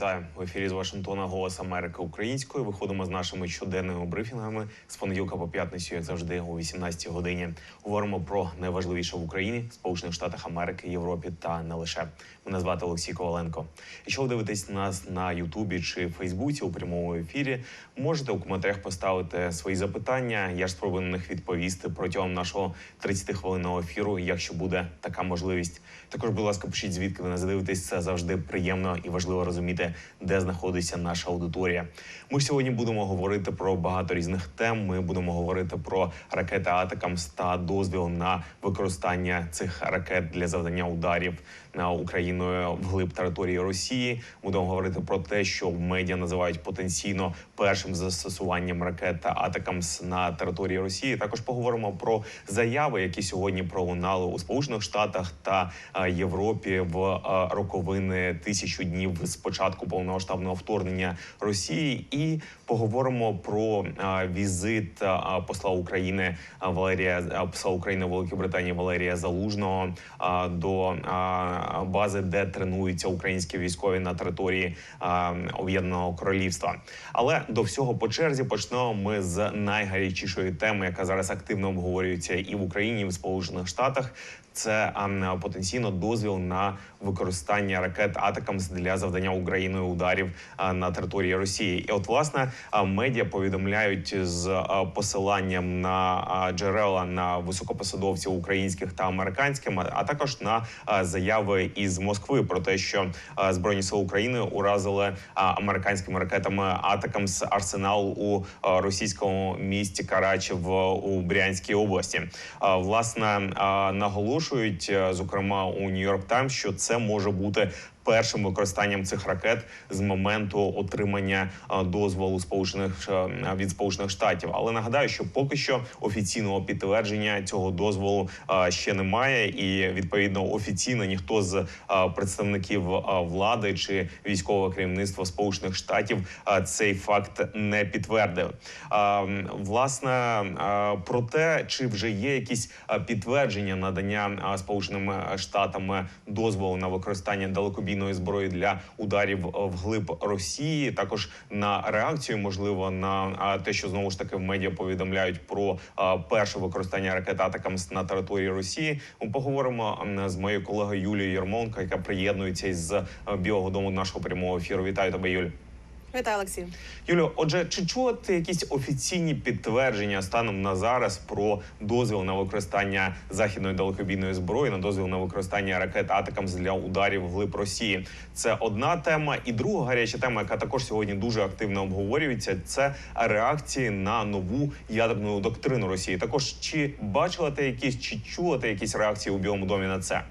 Вітаю в ефірі з Вашингтона Голос Америки українською. Виходимо з нашими щоденними брифінгами з понеділка по п'ятницю, як завжди, о 18 годині. Говоримо про найважливіше в Україні, Сполучених Штатах Америки, Європі та не лише. Мене звати Олексій Коваленко. Якщо ви дивитесь нас на Ютубі чи Фейсбуці у прямому ефірі, можете у коментарях поставити свої запитання. Я ж спробую на них відповісти протягом нашого 30 хвилинного ефіру, якщо буде така можливість. Також, будь ласка, пишіть звідки ви нас дивитесь. Це завжди приємно і важливо розуміти, де знаходиться наша аудиторія. Ми сьогодні будемо говорити про багато різних тем. Ми будемо говорити про ракети Атакамс та дозвіл на використання цих ракет для завдання ударів Україною вглиб території Росії. Будемо говорити про те, що медіа називають потенційно першим застосуванням ракет та Атакамс на території Росії. Також поговоримо про заяви, які сьогодні пролунали у Сполучених Штатах та е, Європі в е, роковини тисячу днів з початку повномасштабного вторгнення Росії, і поговоримо про е, візит е, посла України е, Валерія е, посла України в Великій Британії Валерія Залужного е, до е, бази, де тренуються українські військові на території Об'єднаного Королівства. Але до всього по черзі почнемо ми з найгарячішої теми, яка зараз активно обговорюється і в Україні, і в Сполучених Штатах. Це потенційно дозвіл на використання ракет Атакамс для завдання Україною ударів на території Росії. І от власне медіа повідомляють з посиланням на джерела на високопосадовців українських та американських, а- також на заяви із Москви про те, що збройні сили України уразили американськими ракетами Атакамс арсенал у російському місті Карачів у Брянській області. Власне а, наголошують, е, зокрема у Нью-Йорк Таймс, що це може бути. Першим використанням цих ракет з моменту отримання дозволу сполучених Ш- від сполучених штатів. Але нагадаю, що поки що офіційного підтвердження цього дозволу ще немає, і відповідно офіційно ніхто з представників влади чи військового керівництва Сполучених Штатів цей факт не підтвердив. Власне про те, чи вже є якісь підтвердження надання Сполученими Штатами дозволу на використання далекобійної зброї для ударів в вглиб Росії, також на реакцію, можливо, на те, що знову ж таки в медіа повідомляють про перше використання ракет Атакамс на території Росії. Ми поговоримо з моєю колегою Юлією Єрмонко, яка приєднується із а, Білого Дому до нашого прямого ефіру. Вітаю тебе, Юль. Вітаю, Олексій. Юлю, отже, чи чула ти якісь офіційні підтвердження станом на зараз про дозвіл на використання західної далекобійної зброї, на дозвіл на використання ракет Атакамс для ударів вглиб Росії? Це одна тема, і друга гаряча тема, яка також сьогодні дуже активно обговорюється, це реакції на нову ядерну доктрину Росії. Також чи бачила ти якісь, чи чула ти якісь реакції у Білому домі на це?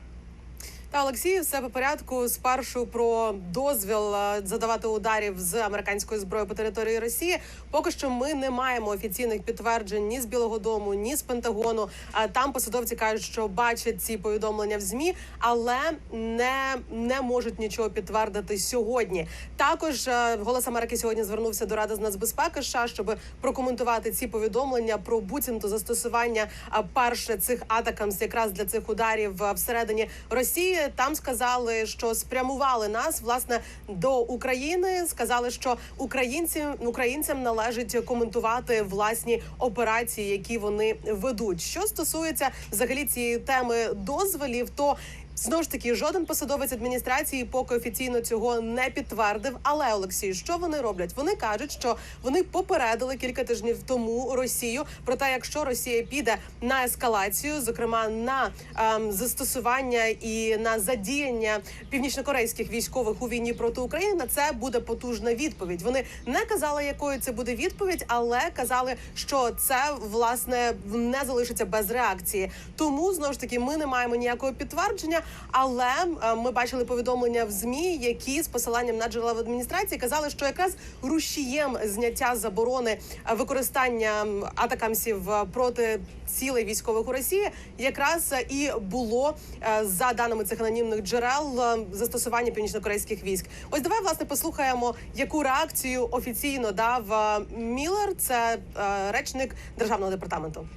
Та Олексій, все по порядку. Спершу про дозвіл е, задавати ударів з американської зброї по території Росії. Поки що ми не маємо офіційних підтверджень ні з Білого Дому, ні з Пентагону. А Там посадовці кажуть, що бачать ці повідомлення в змі, але не, не можуть нічого підтвердити сьогодні. Також е, голос Америки сьогодні звернувся до Ради з нацбезпеки США, щоб прокоментувати ці повідомлення про буцімто застосування перше цих атакамс якраз для цих ударів всередині Росії. Там сказали, що спрямували нас власне до України. Сказали, що українці українцям належить коментувати власні операції, які вони ведуть. Що стосується взагалі цієї теми дозволів, то Знову ж таки, жоден посадовець адміністрації поки офіційно цього не підтвердив. Але Олексій, що вони роблять? Вони кажуть, що вони попередили кілька тижнів тому Росію про те, якщо Росія піде на ескалацію, зокрема на ем, застосування і на задіяння північнокорейських військових у війні проти України, на це буде потужна відповідь. Вони не казали, якою це буде відповідь, але казали, що це власне не залишиться без реакції. Тому знову ж таки ми не маємо ніякого підтвердження. Але е, ми бачили повідомлення в змі, які з посиланням на джерела в адміністрації казали, що якраз рушієм зняття заборони е, використання атакамсів е, проти цілей військових у Росії, якраз і було за даними цих анонімних джерел застосування північнокорейських військ. Ось давай власне послухаємо, яку реакцію офіційно дав Міллер, це речник державного департаменту.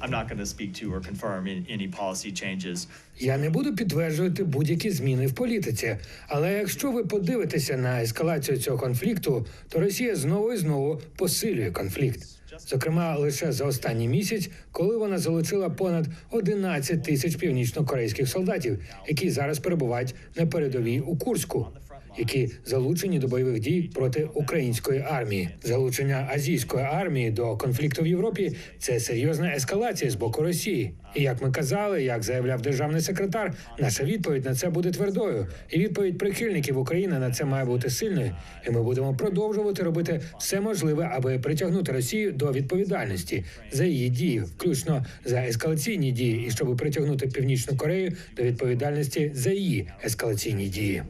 I'm not going to speak to or confirm any policy changes. Я не буду підтверджувати будь-які зміни в політиці, але якщо ви подивитеся на ескалацію цього конфлікту, то Росія знову і знову посилює конфлікт. Зокрема, лише за останній місяць, коли вона залучила понад 11 тисяч північнокорейських солдатів, які зараз перебувають на передовій у Курську. Які залучені до бойових дій проти української армії, залучення азійської армії до конфлікту в Європі це серйозна ескалація з боку Росії. І як ми казали, як заявляв державний секретар, наша відповідь на це буде твердою. І відповідь прихильників України на це має бути сильною. І ми будемо продовжувати робити все можливе, аби притягнути Росію до відповідальності за її дії, включно за ескалаційні дії, і щоб притягнути Північну Корею до відповідальності за її ескалаційні дії.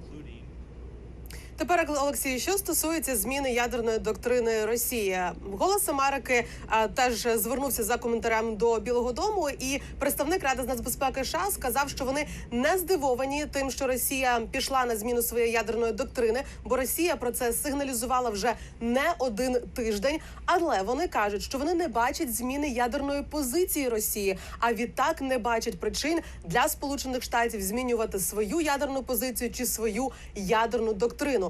Тепер Олексій, що стосується зміни ядерної доктрини Росії, голос Америки а, теж звернувся за коментарем до Білого Дому, і представник Ради з нацбезпеки США сказав, що вони не здивовані тим, що Росія пішла на зміну своєї ядерної доктрини, бо Росія про це сигналізувала вже не один тиждень. Але вони кажуть, що вони не бачать зміни ядерної позиції Росії, а відтак не бачать причин для Сполучених Штатів змінювати свою ядерну позицію чи свою ядерну доктрину.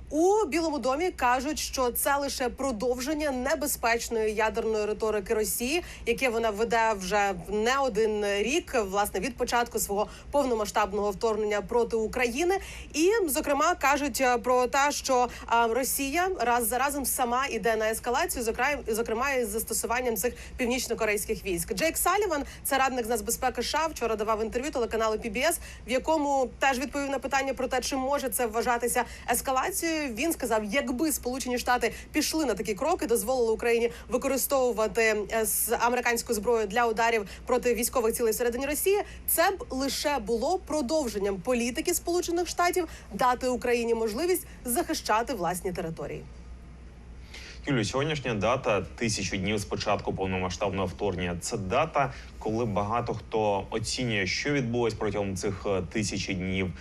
У Білому домі кажуть, що це лише продовження небезпечної ядерної риторики Росії, яке вона веде вже не один рік, власне, від початку свого повномасштабного вторгнення проти України. І, зокрема, кажуть е, про те, що Росія раз за разом сама іде на ескалацію, зокрема, зокрема із застосуванням цих північно-корейських військ. Джейк Саліван, це радник з нацбезпеки США, вчора давав інтерв'ю телеканалу PBS, в якому теж відповів на питання про те, чи може це вважатися ескалацією. Він сказав, якби Сполучені Штати пішли на такі кроки, дозволили Україні використовувати е, з американську зброю для ударів проти військових цілей всередині Росії, це б лише було продовженням політики Сполучених Штатів дати Україні можливість захищати власні території. Юлю, сьогоднішня дата тисячу днів з початку повномасштабного вторгнення. Це дата, коли багато хто оцінює, що відбулось протягом цих е, тисячі днів,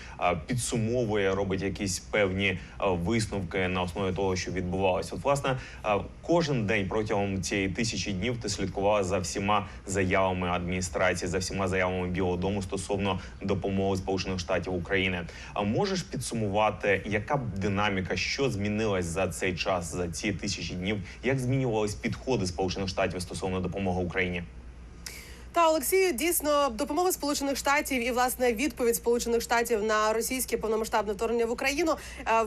підсумовує, робить якісь певні е, висновки на основі того, що відбувалося. От, власне, е, кожен день протягом цієї тисячі днів ти слідкувала за всіма заявами адміністрації, за всіма заявами Білого Дому стосовно допомоги Сполучених Штатів України. А можеш підсумувати, яка динаміка, що змінилась за цей час, за ці тисячі днів? Як змінювались підходи Сполучених Штатів стосовно допомоги Україні? Та Олексію дійсно допомога Сполучених Штатів і власне відповідь Сполучених Штатів на російське повномасштабне вторгнення в Україну е,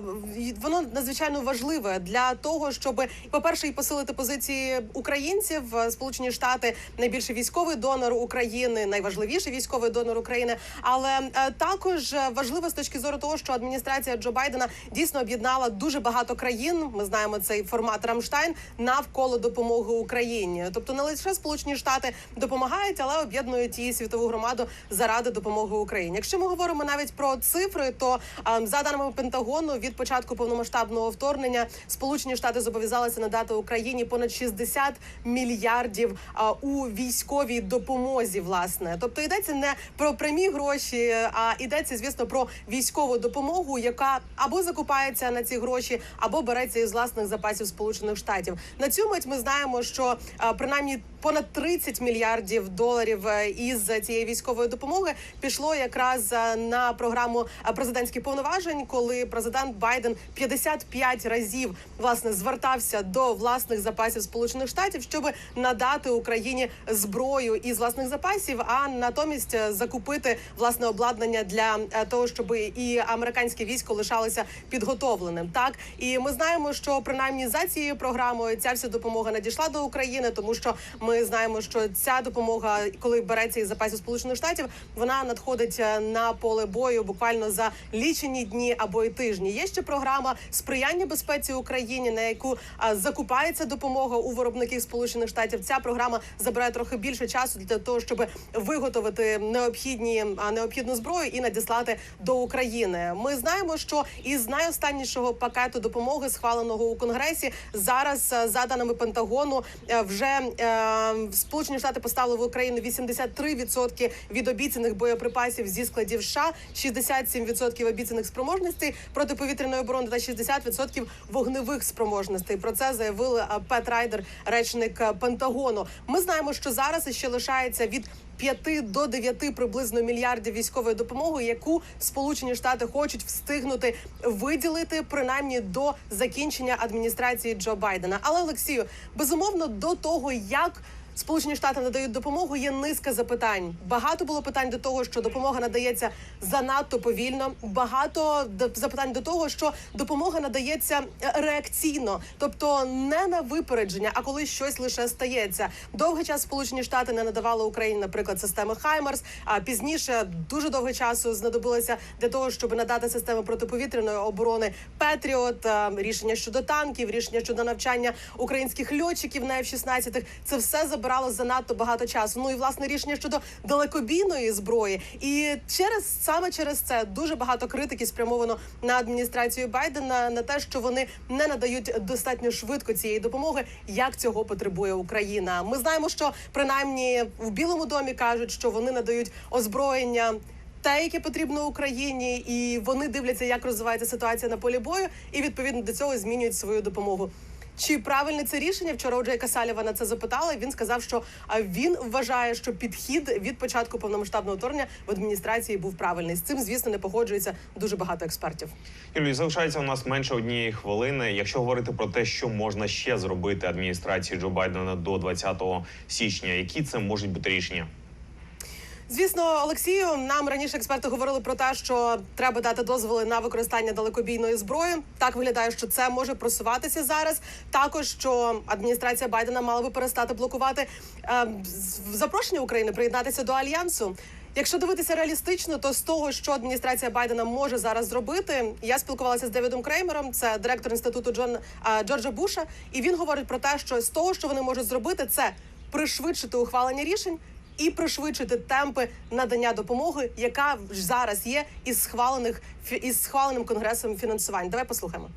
воно надзвичайно важливе для того, щоб по перше, посилити позиції українців. Е, Сполучені Штати найбільший військовий донор України, найважливіший військовий донор України. Але е, також важливо з точки зору того, що адміністрація Джо Байдена дійсно об'єднала дуже багато країн. Ми знаємо цей формат Рамштайн навколо допомоги Україні. Тобто не лише Сполучені Штати допомагають, але об'єднують і світову громаду заради допомоги Україні. Якщо ми говоримо навіть про цифри, то за даними Пентагону від початку повномасштабного вторгнення Сполучені Штати зобов'язалися надати Україні понад 60 мільярдів у військовій допомозі. Власне, тобто йдеться не про прямі гроші, а йдеться, звісно, про військову допомогу, яка або закупається на ці гроші, або береться із власних запасів Сполучених Штатів. На цю мить ми знаємо, що принаймні понад 30 мільярдів доларів е, із цієї військової допомоги пішло якраз е, на програму президентських повноважень, коли президент Байден 55 разів власне звертався до власних запасів Сполучених Штатів, щоб надати Україні зброю із власних запасів, а натомість е, закупити власне обладнання для того, щоб і американське військо лишалося підготовленим. Так і ми знаємо, що принаймні за цією програмою ця вся допомога надійшла до України, тому що ми знаємо, що ця допомога, коли береться із запасів Сполучених Штатів, вона надходить е, на поле бою буквально за лічені дні або й тижні. Є ще програма сприяння безпеці Україні, на яку закупається допомога у виробників Сполучених Штатів. Ця програма забирає трохи більше часу для того, щоб виготовити необхідні необхідну зброю і надіслати до України. Ми знаємо, що із найостаннішого пакету допомоги, схваленого у Конгресі, зараз е, за даними Пентагону, е, вже е, Сполучені Штати поставили в Україну 83% від обіцяних боєприпасів зі складів США, 67% обіцяних спроможностей протиповітряної оборони та 60% вогневих спроможностей. Про це заявили е, Пет Райдер, речник е, Пентагону. Ми знаємо, що зараз ще лишається від 5 до 9 приблизно мільярдів військової допомоги, яку Сполучені Штати хочуть встигнути виділити принаймні до закінчення адміністрації Джо Байдена. Але Олексію, безумовно, до того як. Сполучені Штати надають допомогу. Є низка запитань. Багато було питань до того, що допомога надається занадто повільно. Багато запитань до того, що допомога надається е, реакційно, тобто не на випередження, а коли щось лише стається. Довгий час Сполучені Штати не надавали Україні, наприклад, системи Хаймарс. А пізніше дуже довгий часу знадобилося для того, щоб надати системи протиповітряної оборони Петріот, е, рішення щодо танків, рішення щодо навчання українських льотчиків на F-16. Це все забирало занадто багато часу. Ну і власне рішення щодо далекобійної зброї. І через саме через це дуже багато критики спрямовано на адміністрацію Байдена на те, що вони не надають достатньо швидко цієї допомоги, як цього потребує Україна. Ми знаємо, що принаймні в Білому домі кажуть, що вони надають озброєння. Те, яке потрібно Україні, і вони дивляться, як розвивається ситуація на полі бою, і відповідно до цього змінюють свою допомогу. Чи правильне це рішення? Вчора у Джейка Салівана це запитали. Він сказав, що він вважає, що підхід від початку повномасштабного вторгнення в адміністрації був правильний. З цим, звісно, не погоджується дуже багато експертів. Юлію, залишається у нас менше однієї хвилини. Якщо говорити про те, що можна ще зробити адміністрації Джо Байдена до 20 січня, які це можуть бути рішення? Звісно, Олексію, нам раніше експерти говорили про те, що треба дати дозволи на використання далекобійної зброї. Так виглядає, що це може просуватися зараз. Також що адміністрація Байдена мала би перестати блокувати е, запрошення України приєднатися до альянсу. Якщо дивитися реалістично, то з того, що адміністрація Байдена може зараз зробити, я спілкувалася з Девідом Креймером, це директор інституту Джон а, Джорджа Буша, і він говорить про те, що з того, що вони можуть зробити, це пришвидшити ухвалення рішень і пришвидшити темпи надання допомоги, яка зараз є із схвалених із схваленим конгресом фінансувань. Давай послухаємо.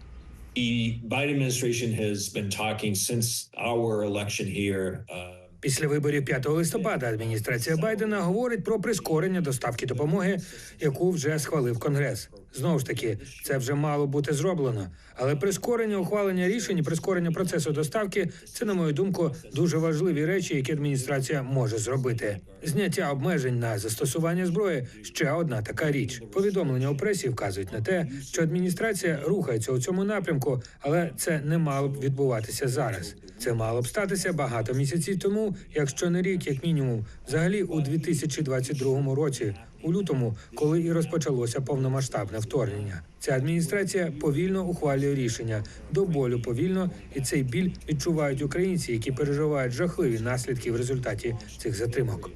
The Biden administration has been talking since our election here. Uh, Після виборів 5 листопада адміністрація Байдена говорить про прискорення доставки допомоги, яку вже схвалив Конгрес. Знову ж таки, це вже мало бути зроблено. Але прискорення ухвалення рішень, прискорення процесу доставки це, на мою думку, дуже важливі речі, які адміністрація може зробити. Зняття обмежень на застосування зброї ще одна така річ. Повідомлення у пресі вказують на те, що адміністрація рухається у цьому напрямку, але це не мало б відбуватися зараз. Це мало б статися багато місяців тому, якщо не рік, як мінімум, взагалі у 2022 році, у лютому, коли і розпочалося повномасштабне вторгнення. Ця адміністрація повільно ухвалює рішення до болю повільно, і цей біль відчувають українці, які переживають жахливі наслідки в результаті цих затримок.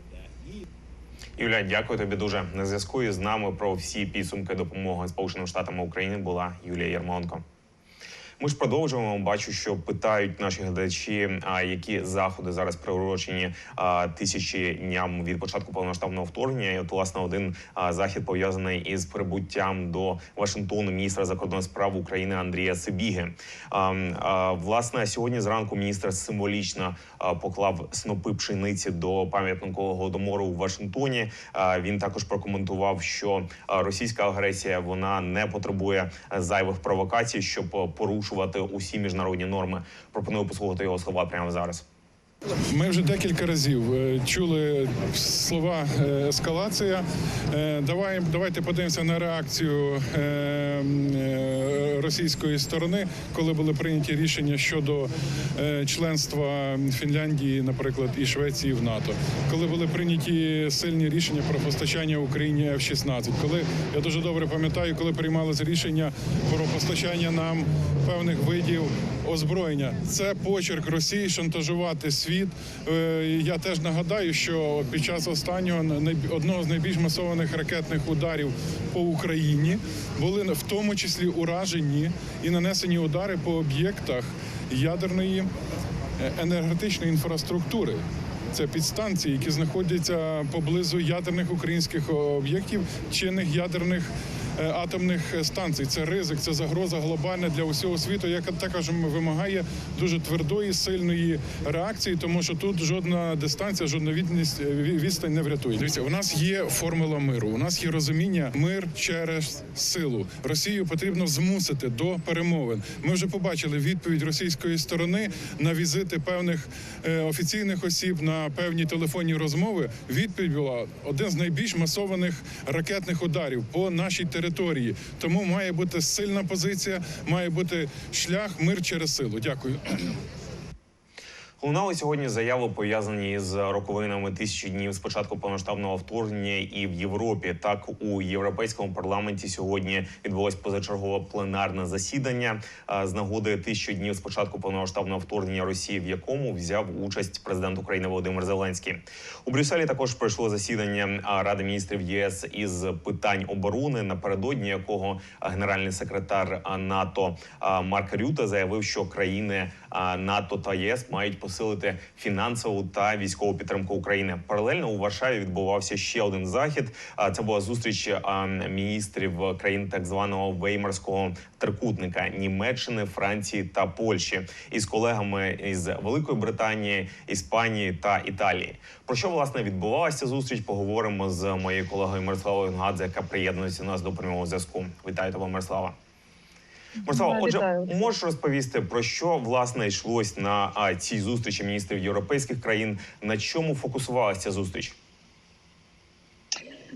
Юля, дякую тобі дуже. На зв'язку із нами про всі підсумки допомоги Сполученим Штатам України була Юлія Єрмонко. Ми ж продовжуємо. Бачу, що питають наші глядачі, а які заходи зараз приурочені тисячі дням від початку повномасштабного вторгнення. І от власне один захід пов'язаний із прибуттям до Вашингтону міністра закордонних справ України Андрія Сибіги. Власне, сьогодні зранку міністр символічно поклав снопи пшениці до пам'ятнику голодомору у Вашингтоні. Він також прокоментував, що російська агресія вона не потребує зайвих провокацій, щоб а, порушувати усі міжнародні норми. Пропоную послухати його слова прямо зараз. Ми вже декілька разів е, чули слова е, ескалація. Е, Давай давайте подивимося на реакцію російської сторони, коли були прийняті рішення щодо членства Фінляндії, наприклад, і Швеції в НАТО, коли були прийняті сильні рішення про постачання Україні F-16, коли я дуже добре пам'ятаю, коли приймалося рішення про постачання нам певних видів озброєння. Це почерк Росії шантажувати світ. Е, Я теж нагадаю, що під час останнього одного з найбільш масованих ракетних ударів по Україні були в тому числі уражені і нанесені удари по об'єктах ядерної е, енергетичної інфраструктури. Це підстанції, які знаходяться поблизу ядерних українських об'єктів, чинних ядерних атомних станцій. Це ризик, це загроза глобальна для усього світу, яка також вимагає дуже твердої, сильної реакції, тому що тут жодна дистанція, жодна відність відстань не врятує. Дивіться, у нас є формула миру. У нас є розуміння мир через силу. Росію потрібно змусити до перемовин. Ми вже побачили відповідь російської сторони на візити певних е, офіційних осіб на певні телефонні розмови. Відповідь була один з найбільш масованих ракетних ударів по нашій території. Тому має бути сильна позиція, має бути шлях мир через силу. Дякую. Лунали сьогодні заяви пов'язані з роковинами тисячі днів з початку повноштабного вторгнення і в Європі. Так у європейському парламенті сьогодні відбулось позачергове пленарне засідання з нагоди тисячі днів з початку повномасштабного вторгнення Росії, в якому взяв участь президент України Володимир Зеленський. У Брюсселі також пройшло засідання Ради міністрів ЄС із питань оборони, напередодні якого генеральний секретар НАТО Марк Рюте заявив, що країни НАТО та ЄС мають посилити фінансову та військову підтримку України. Паралельно у Варшаві відбувався ще один захід. А це була зустріч міністрів країн так званого Веймарського трикутника Німеччини, Франції та Польщі із колегами із Великої Британії, Іспанії та Італії. Про що власне відбувалася зустріч? Поговоримо з моєю колегою Мирославою Нгадзе, яка приєднується до нас до прямого зв'язку. Вітаю тебе, Мирослава. Мирослава, Да, отже, вітаю. можеш розповісти про що власне йшлось на а, цій зустрічі міністрів європейських країн? На чому фокусувалася ця зустріч?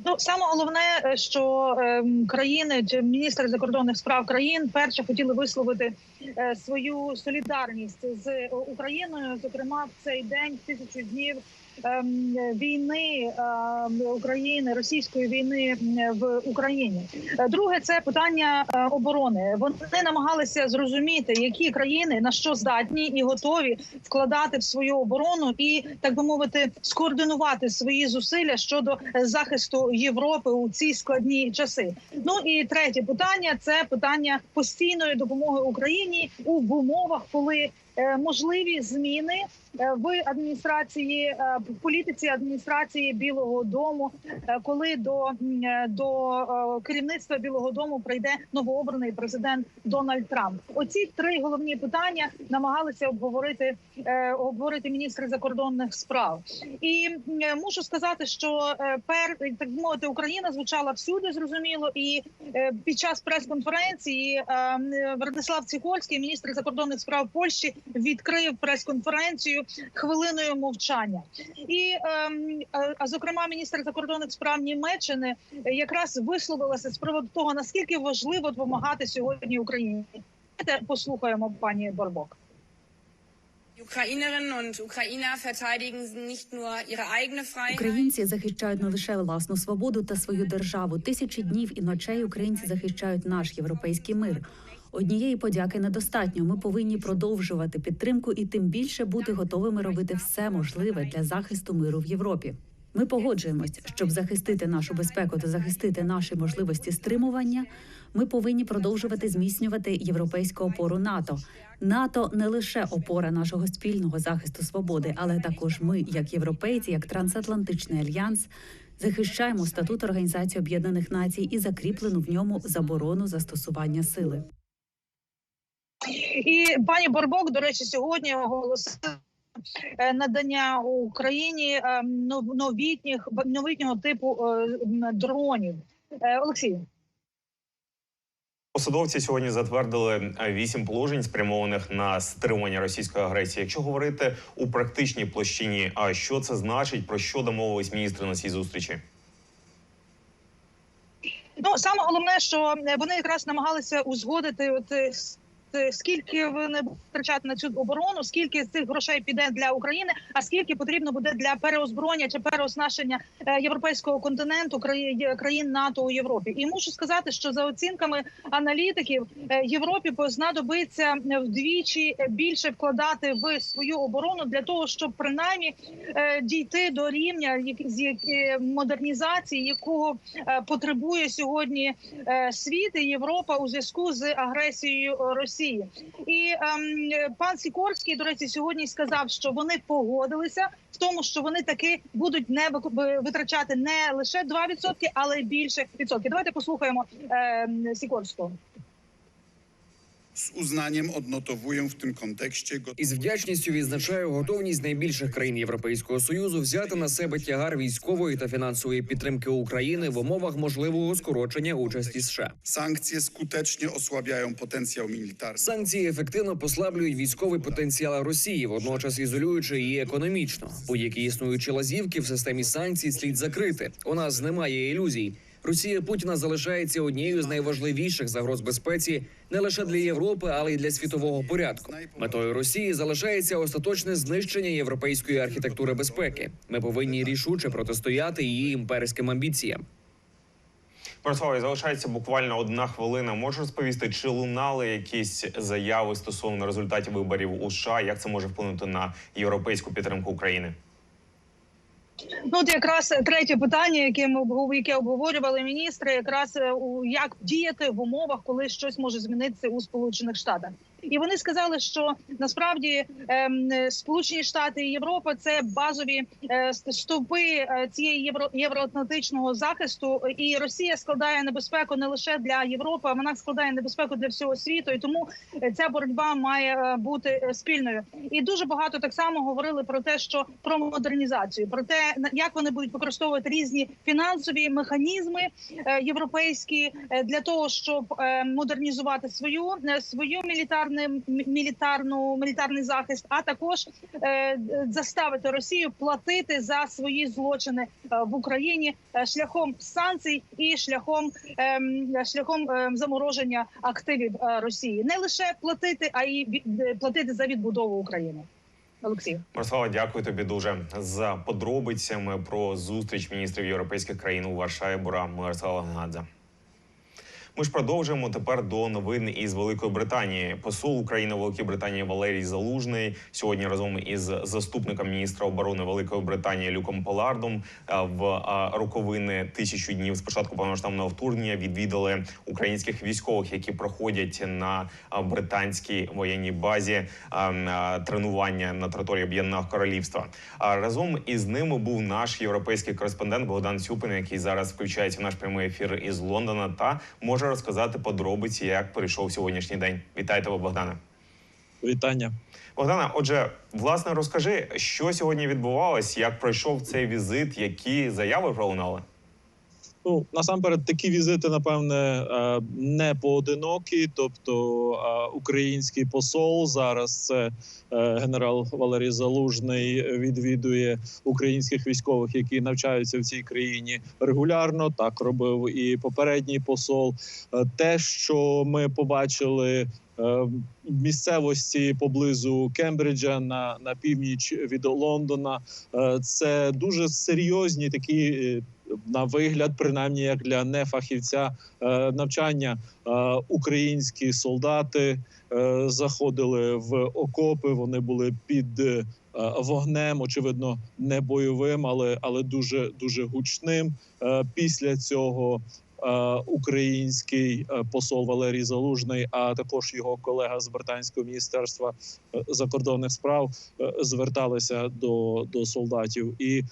Ну саме головне, е, що ем, країни чи міністри закордонних справ країн перше хотіли висловити е, свою солідарність з Україною, зокрема в цей день в тисячу днів. Ем, Війни ем, України, російської війни в Україні. Е, Друге, це питання е, оборони. Вони намагалися зрозуміти, які країни на що здатні і готові вкладати в свою оборону, і так би мовити, скоординувати свої зусилля щодо захисту Європи у ці складні часи. Ну і третє питання це питання постійної допомоги Україні у умовах, коли можливі зміни е, в адміністрації е, в політиці адміністрації Білого Дому, е, коли до, е, до е, керівництва Білого Дому прийде новообраний президент Дональд Трамп. Оці три головні питання намагалися обговорити е, обговорити міністри закордонних справ. І е, мушу сказати, що е, пер так мовити Україна звучала всюди, зрозуміло, і е, під час прес-конференції е, м, Ціхольський, міністр закордонних справ Польщі, відкрив прес-конференцію хвилиною мовчання. І ем, е, а зокрема, міністр закордонних справ Німеччини якраз висловилася з приводу того, наскільки важливо допомагати сьогодні Україні. Давайте послухаємо пані Борбок. Українці захищають не лише власну свободу та свою державу. Тисячі днів і ночей українці захищають наш європейський мир. Однієї подяки недостатньо. Ми повинні продовжувати підтримку і тим більше бути готовими робити все можливе для захисту миру в Європі. Ми погоджуємось, щоб захистити нашу безпеку та захистити наші можливості стримування. Ми повинні продовжувати зміцнювати європейську опору НАТО. НАТО не лише опора нашого спільного захисту свободи, але також ми, як європейці, як трансатлантичний альянс, захищаємо статут Організації Об'єднаних Націй і закріплену в ньому заборону застосування сили. І пані Борбок, до речі, сьогодні оголосила е, надання Україні е, нов- новітніх новітнього типу е, дронів. Олексій. Посадовці сьогодні затвердили вісім положень, спрямованих на стримування російської агресії. Якщо говорити у практичній площині, а що це значить, про що домовились міністри на цій зустрічі? Ну саме головне, що вони якраз намагалися узгодити от. Е, Скільки вони будуть втрачати на цю оборону, скільки з цих грошей піде для України, а скільки потрібно буде для переозброєння чи переоснащення е, європейського континенту країн НАТО у Європі? І мушу сказати, що за оцінками аналітиків е, Європі знадобиться вдвічі більше вкладати в свою оборону для того, щоб принаймні дійти до рівня модернізації, якого потребує сьогодні світ і Європа у зв'язку з агресією Росії Росії. І ем, пан Сікорський, до речі, сьогодні сказав, що вони погодилися в тому, що вони таки будуть не витрачати не лише 2%, але більше відсотків. Давайте послухаємо ем, Сікорського. Uznaniem odnotowuję w tym kontekście go- Із вдячністю відзначаю готовність найбільших країн Європейського союзу взяти на себе тягар військової та фінансової підтримки України в умовах можливого скорочення участі США. sankcje skutecznie osłabiają potencjał militarny. Санкції ефективно послаблюють військовий потенціал Росії, водночас ізолюючи її економічно. Будь-які існуючі лазівки в системі санкцій слід закрити. У нас немає ілюзій. Росія Путіна залишається однією з найважливіших загроз безпеці не лише для Європи, але й для світового порядку. Метою Росії залишається остаточне знищення європейської архітектури безпеки. Ми повинні рішуче протистояти її імперським амбіціям. Мирославе, залишається буквально одна хвилина. Можеш розповісти, чи лунали якісь заяви стосовно результатів виборів у США? Як це може вплинути на європейську підтримку України? Ну, от якраз третє питання, яке ми яке обговорювали міністри, якраз е, у як діяти в умовах, коли щось може змінитися у Сполучених Штатах. І вони сказали, що насправді ем, е, Сполучені Штати і Європа це базові е, стовпи е, цієї євро євроатлантичного захисту. І Росія складає небезпеку не лише для Європи, а вона складає небезпеку для всього світу. І тому ця боротьба має бути спільною. І дуже багато так само говорили про те, що про модернізацію, про те, як вони будуть використовувати різні фінансові механізми європейські для того, щоб модернізувати свою свою мілітарну мілітарну мілітарний захист, а також е, заставити Росію платити за свої злочини е, в Україні е, шляхом санкцій і шляхом ем, шляхом ем, замороження активів Росії. Не лише платити, а й платити за відбудову України. Олексій. Мирослава, дякую тобі дуже за подробицями про зустріч міністрів європейських країн у Варшаві. Бура Мирослава Гнадзе. Ми ж продовжуємо тепер до новин із Великої Британії. Посол України Великій Британії Валерій Залужний сьогодні разом із заступником міністра оборони Великої Британії Люком Полардом е, в е, роковини тисячу днів з початку повномасштабного вторгнення відвідали українських військових, які проходять на е, британській воєнній базі тренування на території Об'єднаного Королівства. Разом із ними був наш європейський кореспондент Богдан Цюпин, який зараз включається в наш прямий ефір із Лондона та може розказати подробиці, як пройшов сьогоднішній день. Вітаю тебе, Богдане. Вітання. Богдана, отже, власне, розкажи, що сьогодні відбувалось, як пройшов цей візит, які заяви пролунали? Ну насамперед, такі візити, напевне, е, не поодинокі. Тобто, е, український посол зараз це е, генерал Валерій Залужний відвідує українських військових, які навчаються в цій країні регулярно. Так робив і попередній посол. Те, що ми побачили. в Місцевості поблизу Кембриджа на, на північ від Лондона це дуже серйозні такі на вигляд, принаймні як для нефахівця е, навчання. Е, Українські солдати е, заходили в окопи. Вони були під вогнем, очевидно, не бойовим, але але дуже дуже гучним. Після цього. Е, Український е, посол Валерій Залужний, а також його колега з британського міністерства е, закордонних справ зверталися до, до солдатів. І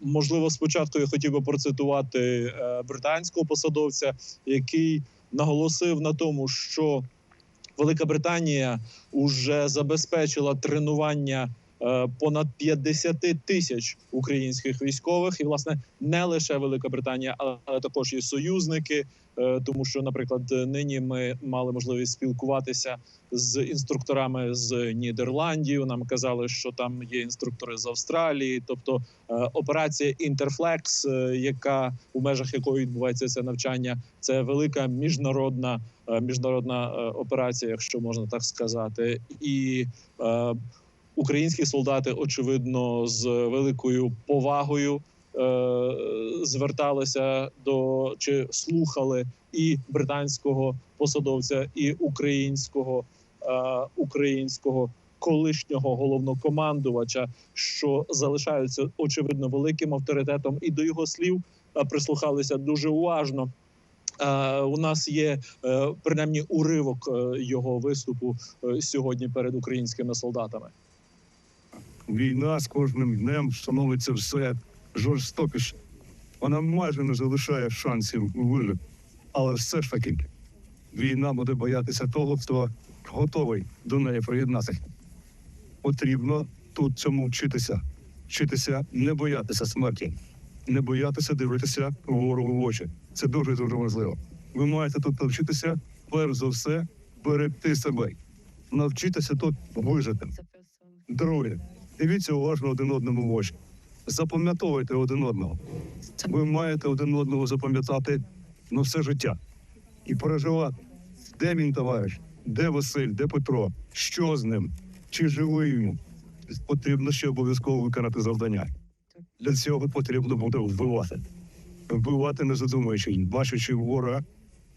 можливо, спочатку я хотів би процитувати британського посадовця, який наголосив на тому, що Велика Британія вже забезпечила тренування понад 50 тисяч українських військових, і власне не лише Велика Британія, але також і союзники. Е, Тому що, наприклад, нині ми мали можливість спілкуватися з інструкторами з Нідерландів. Нам казали, що там є інструктори з Австралії, тобто е, операція Інтерфлекс, е, яка у межах якої відбувається це навчання, це велика міжнародна е, міжнародна е, операція, якщо можна так сказати, і е, українські солдати, очевидно, з великою повагою е, зверталися до чи слухали і британського посадовця, і українського е, українського колишнього головнокомандувача, що залишаються очевидно великим авторитетом, і до його слів е, прислухалися дуже уважно. Е, У нас є е, принаймні уривок його виступу сьогодні перед українськими солдатами. Війна з кожним днем становиться все жорстокіше. Вона майже не залишає шансів вижити. Але все ж таки, війна буде боятися того, хто готовий до неї приєднатися. Потрібно тут цьому вчитися. Вчитися не боятися смерті, не боятися дивитися ворогу в очі. Це дуже дуже важливо. Ви маєте тут навчитися, перш за все, берегти себе, навчитися тут вижити. Друге, дивіться уважно один одному в очі. Запам'ятовуйте один одного. Ви маєте один одного запам'ятати на все життя і переживати, де він товариш, де Василь, де Петро, що з ним, чи живий він. Потрібно ще обов'язково виконати завдання. Для цього потрібно буде вбивати. Вбивати не задумуючи, бачачи ворога,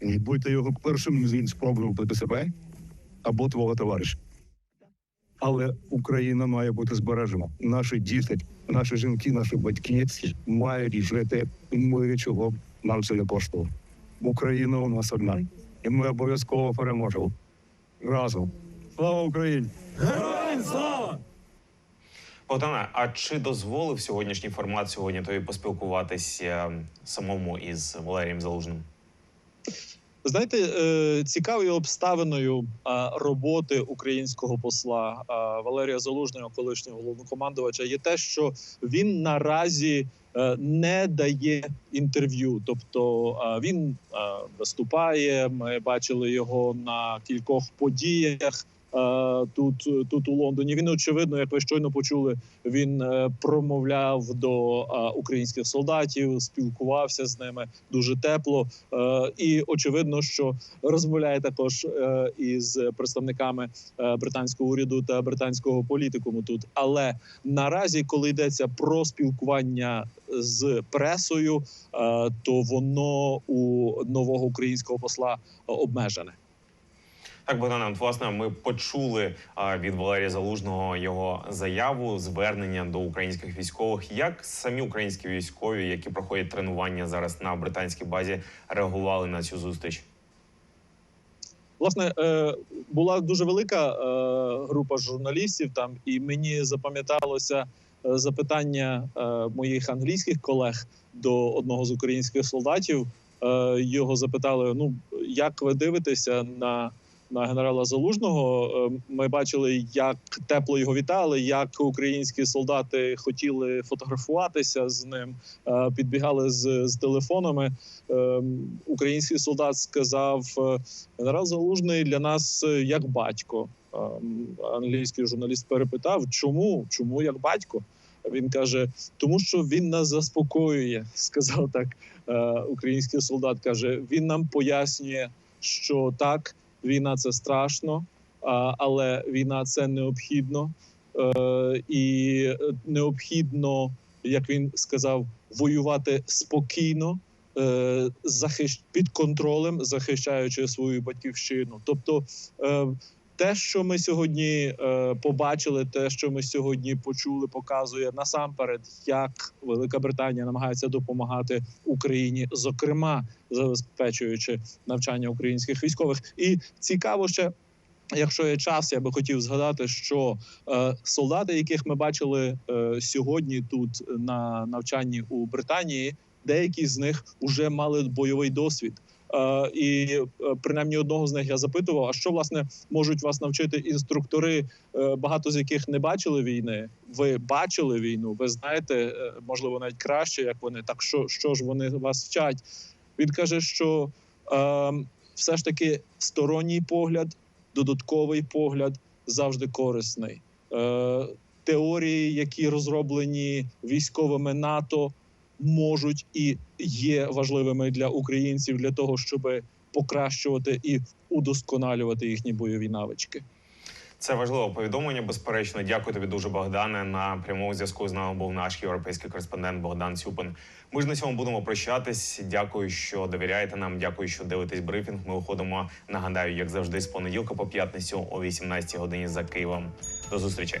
будьте його першим, він спробує вбити себе або твого товариша. Але Україна має бути збережена. Наші діти, наші жінки, наші батьки мають жити в мирі, чого нам це не коштувало. Україна у нас одна, і ми обов'язково переможемо разом. Слава Україні! Героям слава! Богдана, а чи дозволив сьогоднішній формат сьогодні тобі поспілкуватися самому із Валерієм Залужним? Знаєте, е, цікавою обставиною роботи українського посла Валерія Залужного, колишнього головнокомандувача, є те, що він наразі е, не дає інтерв'ю. Тобто він виступає. Ми бачили його на кількох подіях. Е, Тут тут у Лондоні він очевидно, як ви щойно почули, він е, промовляв до е, українських солдатів, спілкувався з ними дуже тепло. І очевидно, що розмовляє також із представниками британського уряду та британського політикуму тут. Але наразі, коли йдеться про спілкування з пресою, то воно у нового українського посла обмежене. Так, Богдана, от, власне, ми почули від Валерія Залужного його заяву, звернення до українських військових. Як самі українські військові, які проходять тренування зараз на британській базі, реагували на цю зустріч? Власне, е, була дуже велика е, група журналістів там, і мені запам'яталося е, запитання моїх англійських колег до одного з українських солдатів. Його запитали: ну як ви дивитеся на, на генерала Залужного? Е, Ми бачили, як тепло його вітали, як українські солдати хотіли фотографуватися з ним, е, підбігали з, з телефонами. Е, Український солдат сказав. Генерал Залужний для нас як батько. Англійський журналіст перепитав, чому? Чому як батько? Він каже, тому що він нас заспокоює. Сказав так. Український солдат каже: він нам пояснює, що так, війна це страшно, але війна це необхідно. Е, І необхідно, як він сказав, воювати спокійно е, захищ... під контролем, захищаючи свою батьківщину. Тобто, е, те, що ми сьогодні е, побачили, те, що ми сьогодні почули, показує насамперед, як Велика Британія намагається допомагати Україні, зокрема забезпечуючи навчання українських військових. І цікаво ще. Якщо є час, я би хотів згадати, що е, солдати, яких ми бачили е, сьогодні тут на навчанні у Британії, деякі з них вже мали бойовий досвід. Е, і е, принаймні одного з них я запитував: а що власне можуть вас навчити інструктори, е, багато з яких не бачили війни? Ви бачили війну? Ви знаєте, можливо, навіть краще, як вони так. Що, що ж вони вас вчать? Він каже, що е, все ж таки сторонній погляд, додатковий погляд завжди корисний. Е, теорії, які розроблені військовими НАТО, можуть і є важливими для українців для того, щоб покращувати і удосконалювати їхні бойові навички. Це важливе повідомлення. Безперечно, дякую тобі дуже, Богдане. На прямому зв'язку з нами був наш європейський кореспондент Богдан Цюпин. Ми ж на цьому будемо прощатись. Дякую, що довіряєте нам. Дякую, що дивитесь брифінг. Ми виходимо. Нагадаю, як завжди, з понеділка по п'ятницю о 18 годині за Києвом. До зустрічі.